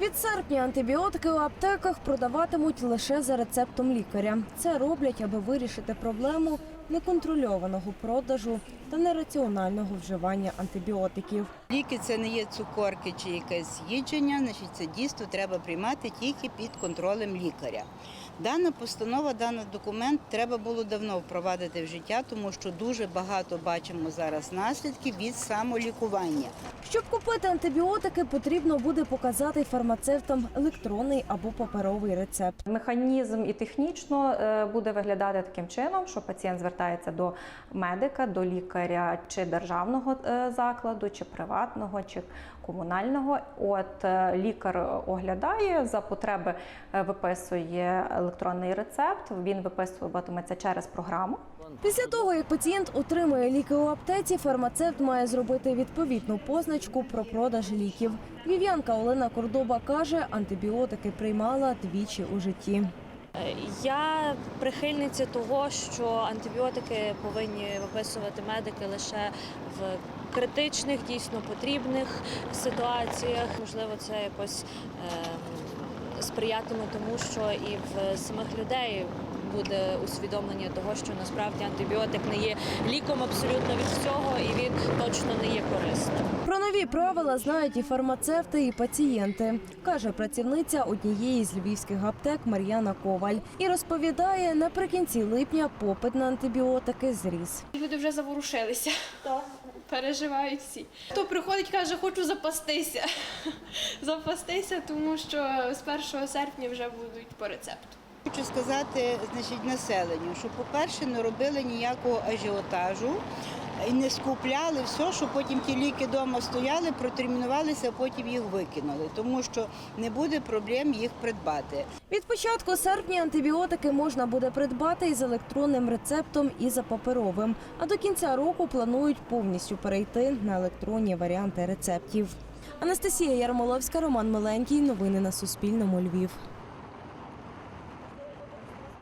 Від серпня антибіотики у аптеках продаватимуть лише за рецептом лікаря. Це роблять, аби вирішити проблему неконтрольованого продажу та нераціонального вживання антибіотиків. Ліки це не є цукорки чи якесь їдження, значить це дійсно треба приймати тільки під контролем лікаря. Дана постанова, даний документ треба було давно впровадити в життя, тому що дуже багато бачимо зараз наслідків від самолікування. Щоб купити антибіотики, потрібно буде показати фармацевтам електронний або паперовий рецепт. Механізм і технічно е, буде виглядати таким чином, що пацієнт звертається до медика, до лікаря чи державного е, закладу, чи приватного, чи комунального. От е, лікар оглядає за потреби, виписує електронний рецепт. Він виписуватиметься через програму. Після того, як пацієнт отримує ліки у аптеці, фармацевт має зробити відповідну позначку про продаж ліків. Вів'янка Олена Кордоба каже, антибіотики приймала двічі у житті. Я прихильниця того, що антибіотики повинні виписувати медики лише в критичних, дійсно потрібних ситуаціях. Можливо, це якось е, сприятиме тому, що і в самих людей буде усвідомлення того, що насправді антибіотик не є ліком абсолютно від всього, і він точно не є корисним. Нові правила знають і фармацевти, і пацієнти, каже працівниця однієї з львівських аптек Мар'яна Коваль. І розповідає, наприкінці липня попит на антибіотики зріс. Люди вже заворушилися. Переживають всі. Хто приходить, каже, хочу запастися. запастися, тому що з 1 серпня вже будуть по рецепту. Хочу сказати, значить, населенню, що, по-перше, не робили ніякого ажіотажу і не скупляли все, що потім ті ліки вдома стояли, протермінувалися, а потім їх викинули, тому що не буде проблем їх придбати. Від початку серпня антибіотики можна буде придбати із електронним рецептом і за паперовим. А до кінця року планують повністю перейти на електронні варіанти рецептів. Анастасія Ярмоловська, Роман Миленький. Новини на Суспільному. Львів.